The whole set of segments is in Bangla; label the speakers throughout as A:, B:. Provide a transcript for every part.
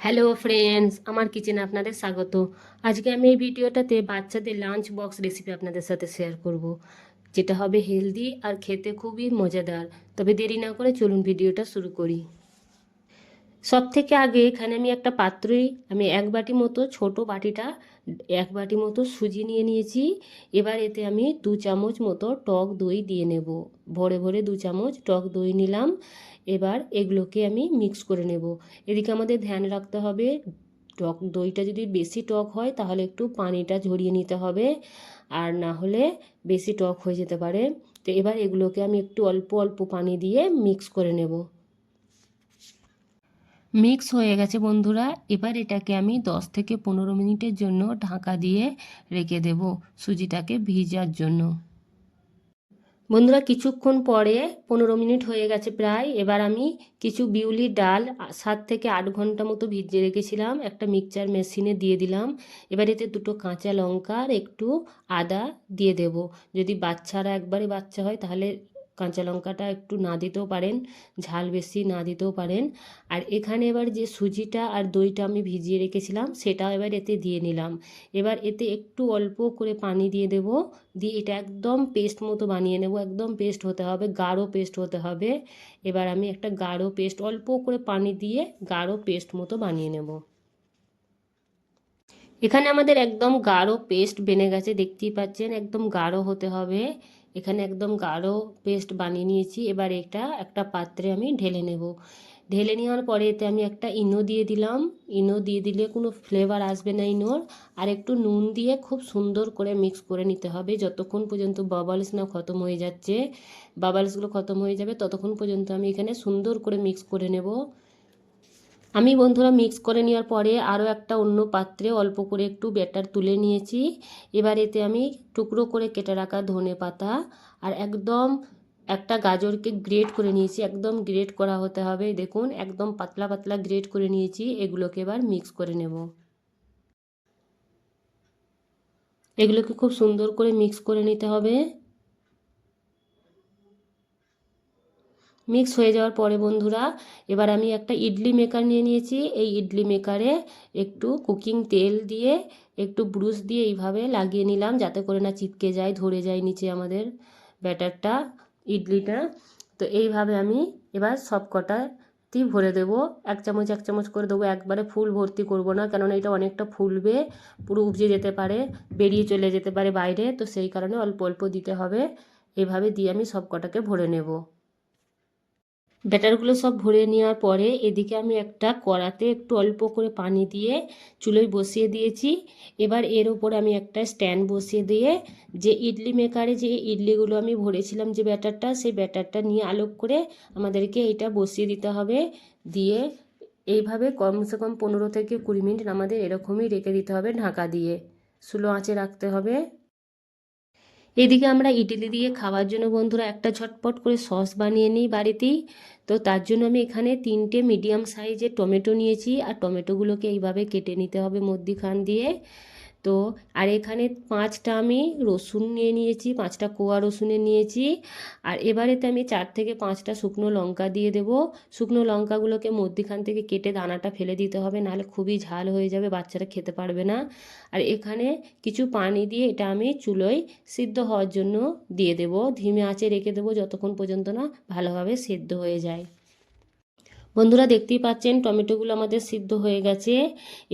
A: হ্যালো ফ্রেন্ডস, আমার কিচেনে আপনাদের স্বাগত আজকে আমি এই ভিডিওটাতে বাচ্চাদের লাঞ্চ বক্স রেসিপি আপনাদের সাথে শেয়ার করব। যেটা হবে হেলদি আর খেতে খুবই মজাদার তবে দেরি না করে চলুন ভিডিওটা শুরু করি সব থেকে আগে এখানে আমি একটা পাত্রই, আমি এক বাটি মতো ছোট বাটিটা, এক বাটি মতো সুজি নিয়ে নিয়েছি। এবার এতে আমি দু চামচ মতো টক দই দিয়ে নেব। ভরে ভরে দু চামচ টক দই নিলাম। এবার এগুলোকে আমি মিক্স করে নেব। এদিকে আমাদের ধ্যান রাখতে হবে, টক দইটা যদি বেশি টক হয় তাহলে একটু পানিটা ঝরিয়ে নিতে হবে, আর না হলে বেশি টক হয়ে যেতে পারে। তো এবার এগুলোকে আমি একটু অল্প অল্প পানি দিয়ে মিক্স করে নেব। মিক্স হয়ে গেছে, বন্ধুরা। এবার এটাকে আমি 10 থেকে পনেরো মিনিটের জন্য ঢাকা দিয়ে রেখে দেব সুজিটাকে ভিজার জন্য। বন্ধুরা, কিছুক্ষণ পরে পনেরো মিনিট হয়ে গেছে প্রায়। এবার আমি কিছু বিউলির ডাল সাত থেকে আট ঘণ্টা মতো ভিজিয়ে রেখেছিলাম। একটা মিক্সচার মেশিনে দিয়ে দিলাম। এবার এতে দুটো কাঁচা লঙ্কা আর একটু আদা দিয়ে দেব। যদি বাচ্চারা একবারে বাচ্চা হয়, তাহলে কাঁচা লঙ্কাটা একটু না দিতেও পারেন, ঝাল বেশি না দিতেও পারেন। আর এখানে এবার যে সুজিটা আর দইটা আমি ভিজিয়ে রেখেছিলাম, সেটা এবার এতে দিয়ে নিলাম। এবার এতে একটু অল্প করে পানি দিয়ে দেব, দিয়ে এটা একদম পেস্ট মতো বানিয়ে নেব, একদম পেস্ট হতে হবে, গাঢ় পেস্ট হতে হবে। এবার আমি একটা গাঢ় পেস্ট, অল্প করে পানি দিয়ে গাঢ় পেস্ট মতো বানিয়ে নেব। এখানে আমাদের একদম গাঢ় পেস্ট বেনে গেছে, দেখতেই পাচ্ছেন, একদম গাঢ় হতে হবে। এখানে একদম গাঢ় পেস্ট বানিয়ে নিয়েছি। এবার এটা একটা পাত্রে আমি ঢেলে নেব। ঢেলে নেওয়ার পরে এতে আমি একটা ইনো দিয়ে দিলাম। ইনো দিয়ে দিলে কোনো ফ্লেভার আসবে না ইনোর। আর একটু নুন দিয়ে খুব সুন্দর করে মিক্স করে নিতে হবে। যতক্ষণ পর্যন্ত বাবালস না খতম হয়ে যাচ্ছে বাবালসগুলো খতম হয়ে যাবে, ততক্ষণ পর্যন্ত আমি এখানে সুন্দর করে মিক্স করে নেব। আমি বন্ধুরা মিক্স করে নেওয়ার পরে আরও একটা অন্য পাত্রে অল্প করে একটু ব্যাটার তুলে নিয়েছি। এবার এতে আমি টুকরো করে কেটে রাখা ধনে পাতা আর একদম একটা গাজরকে গ্রেট করে নিয়েছি। একদম গ্রেট করা হতে হবে। দেখুন, একদম পাতলা পাতলা গ্রেট করে নিয়েছি। এগুলোকে এবার মিক্স করে নেব। এগুলোকে খুব সুন্দর করে মিক্স করে নিতে হবে। মিক্স হয়ে যাওয়ার পরে বন্ধুরা, এবার আমি একটা ইডলি মেকার নিয়ে নিয়েছি। এই ইডলি মেকারে একটু কুকিং তেল দিয়ে, একটু ব্রুশ দিয়ে এইভাবে লাগিয়ে নিলাম যাতে করে না চিটকে যায়, ধরে যায় নিচে আমাদের ব্যাটারটা ইডলিটা। তো এইভাবে আমি এবার সব কটাতেই ভরে দেবো। এক চামচ এক চামচ করে দেবো। একবারে ফুল ভর্তি করব না, কেননা এটা অনেকটা ফুলবে, পুরো উপজে যেতে পারে, বেরিয়ে চলে যেতে পারে বাইরে। তো সেই কারণে অল্প অল্প দিতে হবে। এইভাবে দিয়ে আমি সব কটাকে ভরে নেব। ব্যাটারগুলো সব ভরে নেওয়ার পরে এদিকে আমি একটা কড়াতে একটু অল্প করে পানি দিয়ে চুলোয় বসিয়ে দিয়েছি। এবার এর ওপরে আমি একটা স্ট্যান্ড বসিয়ে দিয়ে যে ইডলি মেকারে যে ইডলিগুলো আমি ভরেছিলাম যে ব্যাটারটা, সেই ব্যাটারটা নিয়ে আলোক করে আমাদেরকে এটা বসিয়ে দিতে হবে। দিয়ে এইভাবে কমসে কম পনেরো থেকে কুড়ি মিনিট আমাদের এরকমই রেখে দিতে হবে ঢাকা দিয়ে। স্লো আঁচে রাখতে হবে। এদিকে আমরা ইডলি দিয়ে খাওয়ার জন্য বন্ধুরা একটা ঝটপট করে সস বানিয়ে নিই বাড়িতেই। তো তার জন্য আমি এখানে তিনটে মিডিয়াম সাইজের টমেটো নিয়েছি। আর টমেটোগুলোকে এইভাবে কেটে নিতে হবে মধ্যিখান দিয়ে। তো আর এখানে পাঁচটা আমি রসুন নিয়ে নিয়েছি, পাঁচটা কোয়া রসুনের নিয়েছি। আর এবারেতে আমি চার থেকে পাঁচটা শুকনো লঙ্কা দিয়ে দেব। শুকনো লঙ্কাগুলোকে মধ্যিখান থেকে কেটে দানাটা ফেলে দিতে হবে, নাহলে খুবই ঝাল হয়ে যাবে, বাচ্চারা খেতে পারবে না। আর এখানে কিছু পানি দিয়ে এটা আমি চুলোয় সিদ্ধ হওয়ার জন্য দিয়ে দেব। ধিমে আঁচে রেখে দেবো, যতক্ষণ পর্যন্ত না ভালোভাবে সেদ্ধ হয়ে যায়। বন্ধুরা দেখতেই পাচ্ছেন, টমেটোগুলো আমাদের সিদ্ধ হয়ে গেছে।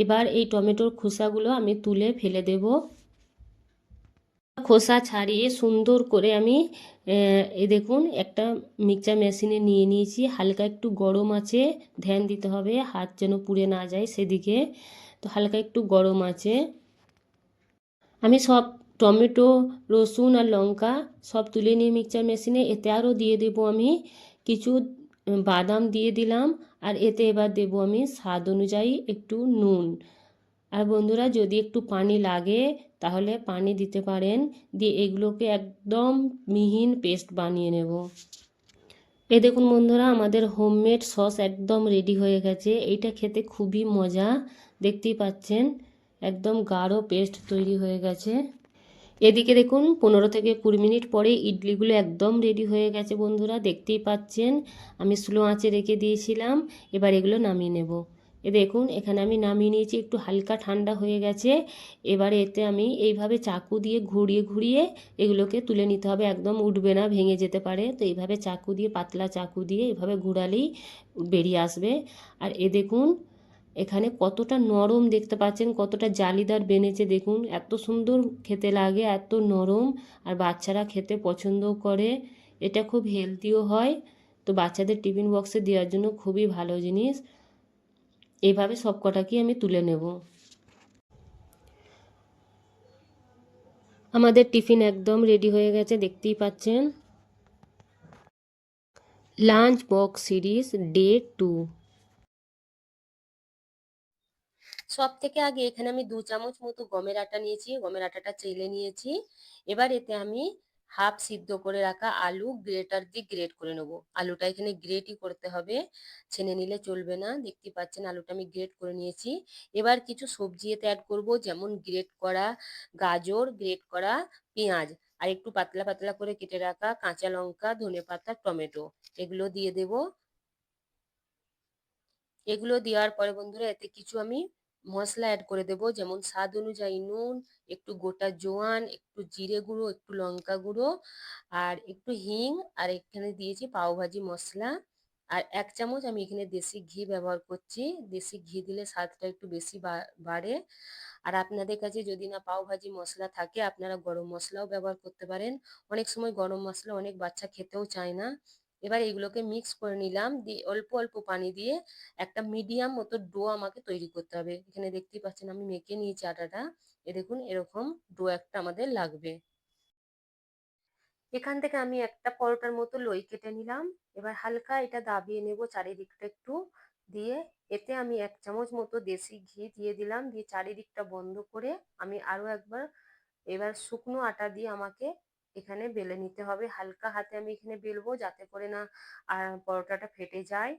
A: এবার এই টমেটোর খোসাগুলো আমি তুলে ফেলে দেব। খোসা ছাড়িয়ে সুন্দর করে আমি, এ দেখুন, একটা মিক্সচার মেশিনে নিয়ে নিয়েছি। হালকা একটু গরম আছে, ধ্যান দিতে হবে, হাত যেন পুড়ে না যায় সেদিকে। তো হালকা একটু গরম আছে। আমি সব টমেটো, রসুন আর লঙ্কা সব তুলে নিয়ে মিক্সচার মেশিনে, এতে আরও দিয়ে দেবো আমি কিছু বাদাম দিয়ে দিলাম, আর এতে এবার দেব আমি স্বাদ অনুযায়ী একটু নুন। আর বন্ধুরা, যদি একটু পানি লাগে, তাহলে পানি দিতে পারেন, দিয়ে এগুলোকে একদম মিহিন পেস্ট বানিয়ে নেব। এ দেখুন বন্ধুরা, আমাদের হোমমেড সস একদম রেডি হয়ে গেছে। এইটা খেতে খুবই মজা, দেখতেই পাচ্ছেন, একদম গাঢ় পেস্ট তৈরি হয়ে গেছে। এদিকে দেখুন, পনেরো থেকে কুড়ি মিনিট পরে ইডলিগুলো একদম রেডি হয়ে গেছে বন্ধুরা, দেখতেই পাচ্ছেন। আমি স্লো আঁচে রেখে দিয়েছিলাম, এবার এগুলো নামিয়ে নেব। এ দেখুন, এখানে আমি নামিয়ে নিয়েছি, একটু হালকা ঠান্ডা হয়ে গেছে। এবারে এতে আমি এইভাবে চাকু দিয়ে ঘুরিয়ে ঘুরিয়ে এগুলোকে তুলে নিতে হবে, একদম উঠবে না, ভেঙে যেতে পারে। তো এইভাবে চাকু দিয়ে, পাতলা চাকু দিয়ে এভাবে ঘোরালেই বেরিয়ে আসবে। আর এ দেখুন এখানে কতটা নরম দেখতে পাচ্ছেন, কতটা জালিদার বেনেছে দেখুন। এত সুন্দর খেতে লাগে, এত নরম, আর বাচ্চারা খেতে পছন্দও করে। এটা খুব হেলদিও হয়, তো বাচ্চাদের টিফিন বক্সে দেওয়ার জন্য খুবই ভালো জিনিস। এইভাবে সব কটাকেই আমি তুলে নেব। আমাদের টিফিন একদম রেডি হয়ে গেছে, দেখতেই পাচ্ছেন। Lunch box series day two. সব থেকে আগে এখানে আমি দু চামচ মতো গমের আটা নিয়েছি, গমের আটাটা চেলে নিয়েছি। এবার এতে আমি হাফ সিদ্ধ করে রাখা আলু গ্রেটার দিয়ে গ্রেট করে নেব। আলুটা এখানে গ্রেটই করতে হবে, ছেনে নিলে চলবে না। দেখতে পাচ্ছেন আলুটা আমি গ্রেট করে নিয়েছি। এবার কিছু সবজি এতে অ্যাড করব, যেমন গ্রেট করা গাজর, গ্রেট করা পেঁয়াজ, আর একটু পাতলা পাতলা করে কেটে রাখা কাঁচা লঙ্কা, ধনে পাতা, টমেটো। এগুলো দিয়ে দেব। এগুলো দেওয়ার পরে বন্ধুরা এতে কিছু আমি মশলা অ্যাড করে দেব। যেমন স্বাদ অনুযায়ী নুন, একটু গোটা জোয়ান, একটু জিরে গুঁড়ো, একটু লঙ্কা গুঁড়ো, আর একটু হিং, আর এখানে দিয়েছি পাওভাজি মশলা। আর এক চামচ আমি এখানে দেশি ঘি ব্যবহার করছি। দেশি ঘি দিলে স্বাদটা একটু বেশি বাড়ে। আর আপনাদের কাছে যদি না পাওভাজি মশলা থাকে, আপনারা গরম মশলাও ব্যবহার করতে পারেন। অনেক সময় গরম মশলা অনেক বাচ্চা খেতেও চায় না। এবার এগুলোকে মিক্স করে নিলাম, দিয়ে অল্প অল্প পানি দিয়ে একটা মিডিয়াম মতো ডো আমাকে তৈরি করতে হবে। এখানে দেখতেই পাচ্ছেন আমি মেখে নিয়েছি আটাটা। এ দেখুন, এরকম ডো একটা আমাদের লাগবে। এখান থেকে আমি একটা পরোটার মতো লই কেটে নিলাম। এবার হালকা এটা দাবিয়ে নেব চারিদিকটা একটু। দিয়ে এতে আমি এক চামচ মতো দেশি ঘি দিয়ে দিলাম। দিয়ে চারিদিকটা বন্ধ করে আমি আরও একবার এবার শুকনো আটা দিয়ে আমাকে এখানে বেলে নিতে হবে। হালকা হাতে আমি এখানে বেলবো যাতে করে না পরোটাটা ফেটে যায়।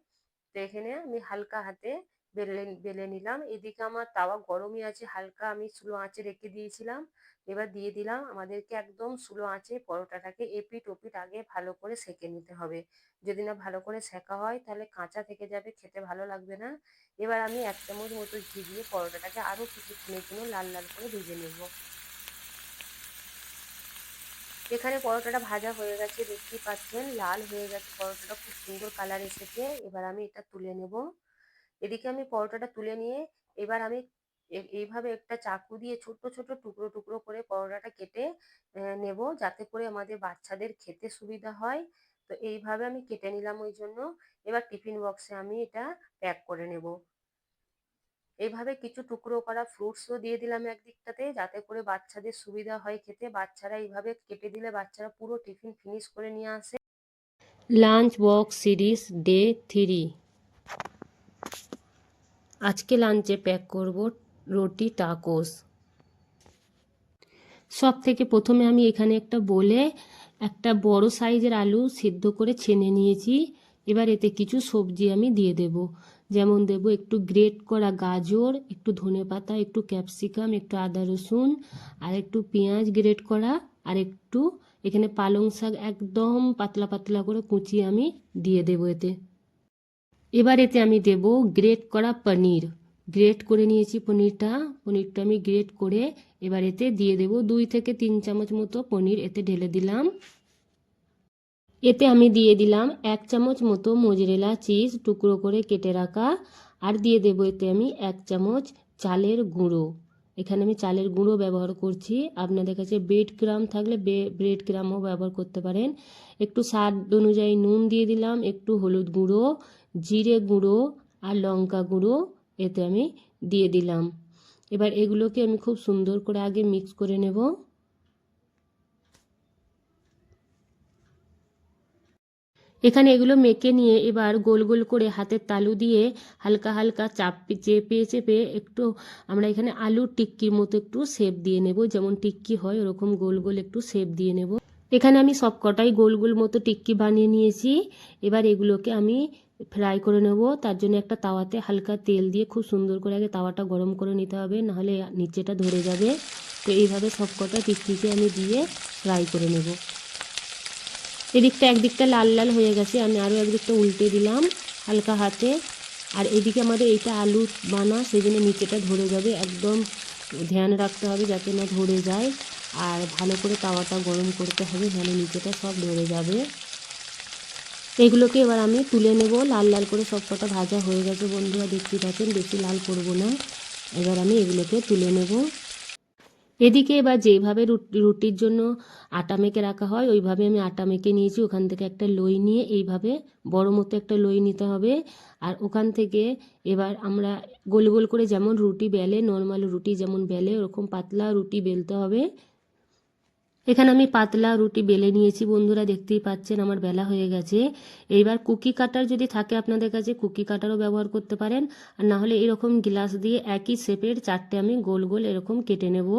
A: তো এখানে আমি হালকা হাতে বেলে বেলে নিলাম। এদিকে আমার তাওয়া গরমই আছে, হালকা আমি স্লো আঁচে রেখে দিয়েছিলাম। এবার দিয়ে দিলাম আমাদেরকে একদম স্লো আঁচে পরোটাটাকে এপিট ওপিট আগে ভালো করে সেকে নিতে হবে। যদি না ভালো করে সেকা হয় তাহলে কাঁচা থেকে যাবে, খেতে ভালো লাগবে না। এবার আমি এক চামচ মতো ঘি দিয়ে পরোটাটাকে আরও কিছুক্ষণের জন্য লাল লাল করে ভেজে নেব। এখানে পরোটাটা ভাজা হয়ে গেছে, দেখতেই পাচ্ছেন, লাল হয়ে গেছে পরোটাটা, খুব সুন্দর কালার এসেছে। এবার আমি এটা তুলে নেব। এদিকে আমি পরোটাটা তুলে নিয়ে এবার আমি এইভাবে একটা চাকু দিয়ে ছোট ছোট টুকরো টুকরো করে পরোটাটা কেটে নেব যাতে করে আমাদের বাচ্চাদের খেতে সুবিধা হয়। তো এইভাবে আমি কেটে নিলাম ওই জন্য। এবার টিফিন বক্সে আমি এটা প্যাক করে নেব। এইভাবে কিছু টুকরো করা ফ্রুটসও দিয়ে দিলাম একদিকটাতে যাতে করে বাচ্চাদের সুবিধা হয় খেতে। বাচ্চারা এইভাবে কেটে দিলে বাচ্চারা পুরো টিফিন ফিনিশ করে নিয়ে আসে। Lunch box series day three আজকে লাঞ্চে প্যাক করব রুটি টাকোস সব থেকে প্রথমে আমি এখানে একটা বলে একটা বড় সাইজের আলু সিদ্ধ করে ছেনে নিয়েছি। এবার এতে কিছু সবজি আমি দিয়ে দেব। যেমন দেব একটু গ্রেট করা গাজর, একটু ধনে পাতা, একটু ক্যাপসিকাম, একটু আদা রসুন, আর একটু পেঁয়াজ গ্রেট করা, আর একটু এখানে পালং শাক একদম পাতলা পাতলা করে কুচিয়ে আমি দিয়ে দেব এতে। এবার এতে আমি দেব গ্রেট করা পনির। গ্রেট করে নিয়েছি পনিরটা পনিরটা আমি গ্রেট করে এবার এতে দিয়ে দেব দুই থেকে তিন চামচ মতো পনির এতে ঢেলে দিলাম। এতে আমি দিয়ে দিলাম এক চামচ মতো মোজরেলা চিজ টুকরো করে কেটে রাখা, আর দিয়ে দেবো এতে আমি এক চামচ চালের গুঁড়ো। এখানে আমি চালের গুঁড়ো ব্যবহার করছি। আপনাদের কাছে ব্রেড ক্রাম থাকলে ব্রেড ক্রামও ব্যবহার করতে পারেন। একটু স্বাদ অনুযায়ী নুন দিয়ে দিলাম, একটু হলুদ গুঁড়ো, জিরে গুঁড়ো, আর লঙ্কা গুঁড়ো এতে আমি দিয়ে দিলাম। এবার এগুলোকে আমি খুব সুন্দর করে আগে মিক্স করে নেব। এখানে এগুলো মেখে নিয়ে এবার গোল গোল করে হাতের তালু দিয়ে হালকা হালকা চাপ চেপে চেপে একটু আমরা এখানে আলুর টিক্কির মতো একটু শেপ দিয়ে নেব। যেমন টিক্কি হয়, ওরকম গোল গোল একটু শেপ দিয়ে নেব। এখানে আমি সব কটাই গোল গোল মতো টিক্কি বানিয়ে নিয়েছি। এবার এগুলোকে আমি ফ্রাই করে নেব। তার জন্য একটা তাওয়াতে হালকা তেল দিয়ে খুব সুন্দর করে আগে তাওয়াটা গরম করে নিতে হবে, নাহলে নিচেটা ধরে যাবে। তো এইভাবে সব কটা টিক্কিকে আমি দিয়ে ফ্রাই করে নেব। এদিকটা একদিকটা লাল লাল হয়ে গেছে, আমি আরও একদিকটা উল্টে দিলাম হালকা হাতে। আর এদিকে আমাদের এইটা আলু বানা, সেই জন্য নিচেটা ধরে যাবে। একদম ধ্যান রাখতে হবে যাতে না ধরে যায়। আর ভালো করে তাওয়াটা গরম করতে হবে যেন নিচেটা সব ধরে যাবে। এগুলোকে এবার আমি তুলে নেব। লাল লাল করে সব কটা ভাজা হয়ে গেছে বন্ধুরা দেখতে পাচ্ছেন, বেশি লাল করব না। এবার আমি এগুলোকে তুলে নেব। এদিকে এবার যেভাবে রুটি রুটির জন্য আটা মেখে রাখা হয়, ওইভাবে আমি আটা মেখে নিয়েছি। ওখান থেকে একটা লই নিয়ে এইভাবে বড় মতো একটা লই নিতে হবে। আর ওখান থেকে এবার আমরা গোল গোল করে যেমন রুটি বেলে, নর্মাল রুটি যেমন বেলে, ওরকম পাতলা রুটি বেলতে হবে। এখানে আমি পাতলা রুটি বেলে নিয়েছি, বন্ধুরা দেখতেই পাচ্ছেন আমার বেলা হয়ে গেছে। এইবার কুকি কাটার যদি থাকে আপনাদের কাছে, কুকি কাটারও ব্যবহার করতে পারেন। আর না হলে এরকম গ্লাস দিয়ে একই শেপের চারটে আমি গোল গোল এরকম কেটে নেব।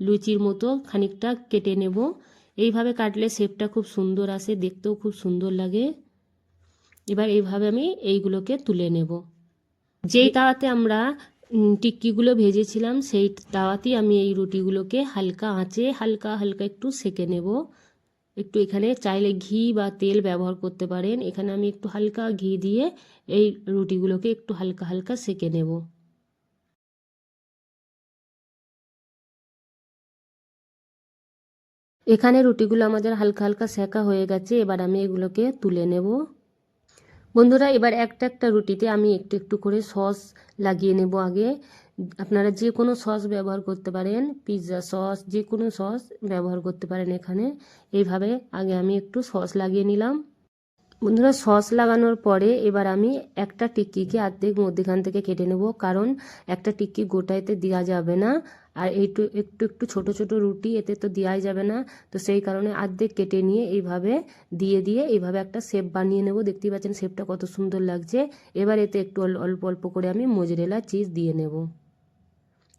A: লুচির মতো খানিকটা কেটে নেব। এইভাবে কাটলে শেপটা খুব সুন্দর আসে, দেখতেও খুব সুন্দর লাগে। এবার এইভাবে আমি এইগুলোকে তুলে নেব। যেই তাওয়াতে আমরা টিক্কিগুলো ভেজেছিলাম, সেই তাওয়াতেই আমি এই রুটিগুলোকে হালকা আঁচে, হালকা হালকা একটু সেকে নেব। একটু এখানে চাইলে ঘি বা তেল ব্যবহার করতে পারেন। এখানে আমি একটু হালকা ঘি দিয়ে এই রুটিগুলোকে একটু হালকা হালকা সেকে নেব। এখানে রুটিগুলো আমাদের হালকা হালকা সেকা হয়ে গেছে, এবার আমি এগুলোকে তুলে নেব। বন্ধুরা, এবার একটা একটা রুটিতে আমি একটু একটু করে সস লাগিয়ে নেব আগে। আপনারা যে কোনো সস ব্যবহার করতে পারেন, পিৎজা সস, যে কোনো সস ব্যবহার করতে পারেন এখানে। এইভাবে আগে আমি একটু সস লাগিয়ে নিলাম। বন্ধুরা, সস লাগানোর পরে এবার আমি একটা টিক্কিকে অর্ধেক মধ্যেখান থেকে কেটে নেব, কারণ একটা টিক্কি গোটাইতে দেওয়া যাবে না। আর এইটু একটু একটু ছোট ছোট রুটি এতে তো দেওয়াই যাবে না। তো সেই কারণে আর্ধেক কেটে নিয়ে এইভাবে দিয়ে দিয়ে এইভাবে একটা শেপ বানিয়ে নেব। দেখতেই পাচ্ছেন শেপটা কত সুন্দর লাগছে। এবার এতে একটু অল- অল্প অল্প করে আমি মজরেলা চিজ দিয়ে নেব।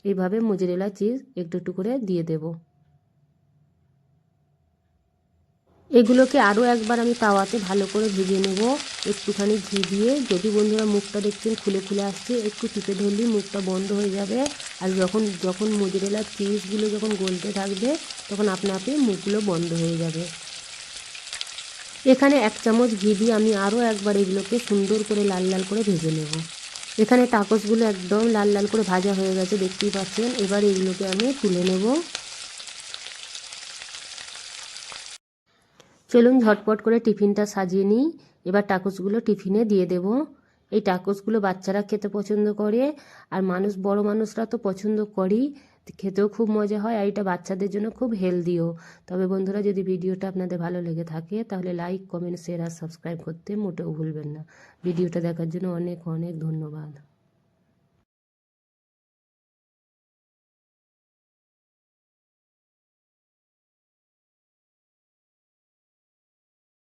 A: এইভাবে মজরেলা চিজ একটু একটু করে দিয়ে দেবো। এগুলোকে আরও একবার আমি তাওয়াতে ভালো করে ভেজে নেব। একটুখানি ঘি দিয়ে। যদি বন্ধুরা মুখটা দেখছেন, খুলে খুলে আসছে, একটু টিপে ধরলেই মুখটা বন্ধ হয়ে যাবে। আর যখন যখন মোজরেলা চিজগুলো যখন গলতে থাকবে, তখন আপনা আপনি মুখগুলো বন্ধ হয়ে যাবে। এখানে এক চামচ ঘি দিয়ে আমি আরও একবার এগুলোকে সুন্দর করে লাল লাল করে ভেজে নেব। এখানে টাকসগুলো একদম লাল লাল করে ভাজা হয়ে গেছে, দেখতেই পাচ্ছেন। এবার এগুলোকে আমি তুলে নেব। চলুন ঝটপট করে টিফিনটা সাজিয়ে নিই। এবার টাকোসগুলো টিফিনে দিয়ে দেব। এই টাকোসগুলো বাচ্চারা খেতে পছন্দ করে, আর মানুষ, বড় মানুষরা তো পছন্দ করেই। খেতেও খুব মজা হয়, আর এটা বাচ্চাদের জন্য খুব হেলদিও। তবে বন্ধুরা, যদি ভিডিওটা আপনাদের ভালো লেগে থাকে, তাহলে লাইক, কমেন্ট, শেয়ার আর সাবস্ক্রাইব করতে মোটেও ভুলবেন না। ভিডিওটা দেখার জন্য অনেক অনেক ধন্যবাদ।